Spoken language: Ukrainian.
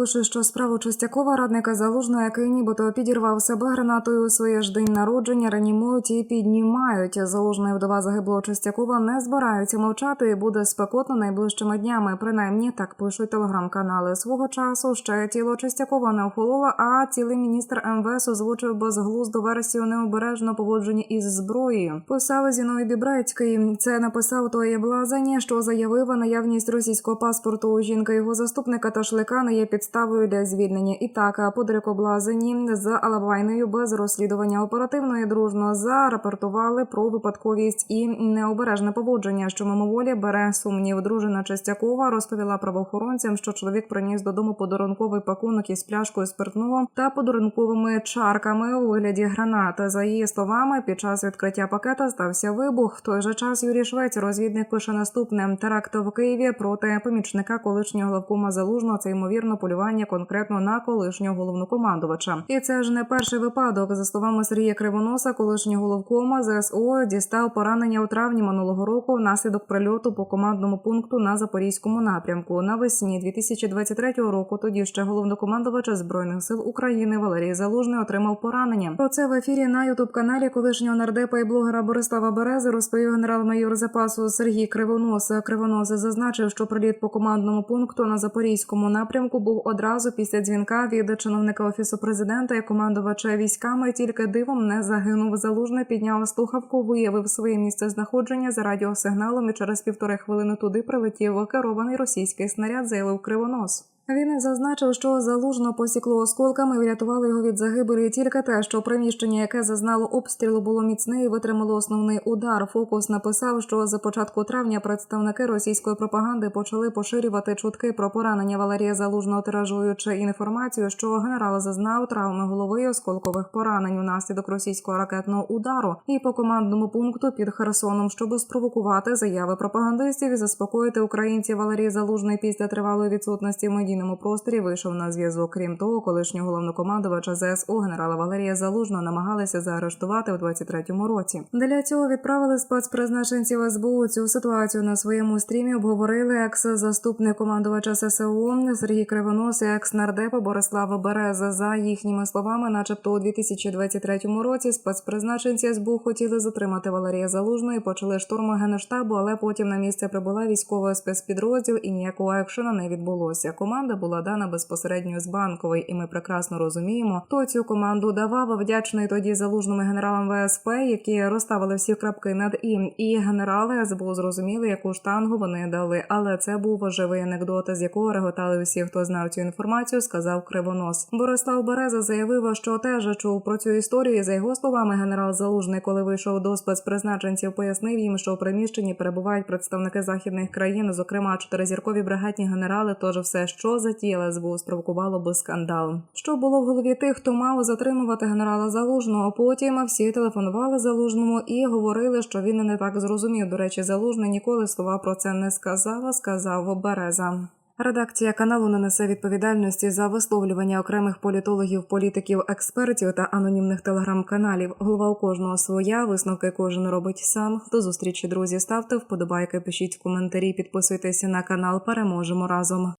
пише, що справу Чистякова, радника залужного, який нібито підірвав себе гранатою у своє ж день народження, реанімують і піднімають. Залужна вдова загиблого Чистякова не збираються мовчати і буде спекотно найближчими днями. Принаймні так пишуть телеграм-канали. Свого часу ще тіло Чистякова не охололо, а цілий міністр МВС озвучив безглузду версію необережно поводження із зброєю. Писав Зіновій Бібрецький. Це написав той блазані, що заявив наявність російського паспорту у жінки його заступника та шлика не є підставою для звільнення. І так, Подрик облазані з Алабайною без розслідування оперативно і дружно зарапортували про випадковість і необережне поводження, що мимоволі бере сумнів. Дружина Чистякова розповіла правоохоронцям, що чоловік приніс додому подарунковий пакунок із пляшкою спиртного та подарунковими чарками у вигляді гранати. За її словами, під час відкриття пакета стався вибух. В той же час Юрій Швець, розвідник, пише наступне: теракт в Києві проти помічника колишнього главкома залужного. Це ймовірно полювання конкретно на колишнього головнокомандувача. І це ж не перший випадок. За словами Сергія Кривоноса, колишнього головкома ЗСО дістав поранення у травні минулого року внаслідок прильоту по командному пункту на запорізькому напрямку. Навесні 2023 року. Тоді ще головнокомандувача збройних сил України Валерій Залужний отримав поранення. Про це в ефірі на ютуб каналі колишнього нардепа і блогера Борислава Берези розповів генерал-майор запасу Сергій Кривонос. Кривонос зазначив, що приліт по командному пункту на запорізькому напрямку був одразу після дзвінка від чиновника офісу президента і командувача військами. Тільки дивом не загинув. Залужний підняв слухавку, виявив своє місце знаходження за радіосигналом і через півтори хвилини туди прилетів керований російський снаряд, заявив Кривонос. Він зазначив, що залужно посікло осколками і врятували його від загибелі тільки те, що приміщення, яке зазнало обстрілу, було міцне і витримало основний удар. Фокус написав, що за початку травня представники російської пропаганди почали поширювати чутки про поранення Валерія Залужного, тиражуючи інформацію, що генерал зазнав травми голови і осколкових поранень унаслідок російського ракетного удару і по командному пункту під Херсоном, щоб спровокувати заяви пропагандистів і заспокоїти українців. Валерій Залужний після тривалої відсутності в медійному просторі вийшов на зв'язок. Крім того, колишнього головнокомандувача ЗСУ генерала Валерія Залужного намагалися заарештувати у 23-му році. Для цього відправили спецпризначенців СБУ. Цю ситуацію на своєму стрімі обговорили екс-заступник командувача ССО Сергій Кривонос і екс-нардепа Борислава Береза. За їхніми словами, начебто у 2023 році спецпризначенці СБУ хотіли затримати Валерія Залужного і почали штурм генштабу, але потім на місце прибула військовий спецпідрозділ і ніякого екшена не відбулося. Команда була дана безпосередньо з банкової, і ми прекрасно розуміємо, хто цю команду давав. Вдячний тоді залужними генералам ВСП, які розставили всі крапки над ім. І генерали СБУ зрозуміли, яку штангу вони дали. Але це був важливий анекдот, з якого реготали всі, хто знав цю інформацію, сказав Кривонос. Борислав Береза заявив, що теж чув про цю історію. І за його словами, генерал Залужний, коли вийшов до спецпризначенців, пояснив їм, що у приміщенні перебувають представники західних країн, зокрема чотиризіркові бригадні генерали. Тож все, що затіяла СБУ, спровокувало би скандал. Що було в голові тих, хто мав затримувати генерала Залужного. Потім всі телефонували залужному і говорили, що він не так зрозумів. До речі, залужний ніколи слова про це не сказав, а сказав Береза. Редакція каналу не несе відповідальності за висловлювання окремих політологів, політиків, експертів та анонімних телеграм-каналів. Голова у кожного своя, висновки кожен робить сам. До зустрічі, друзі. Ставте вподобайки, пишіть коментарі, підписуйтеся на канал. Переможемо разом.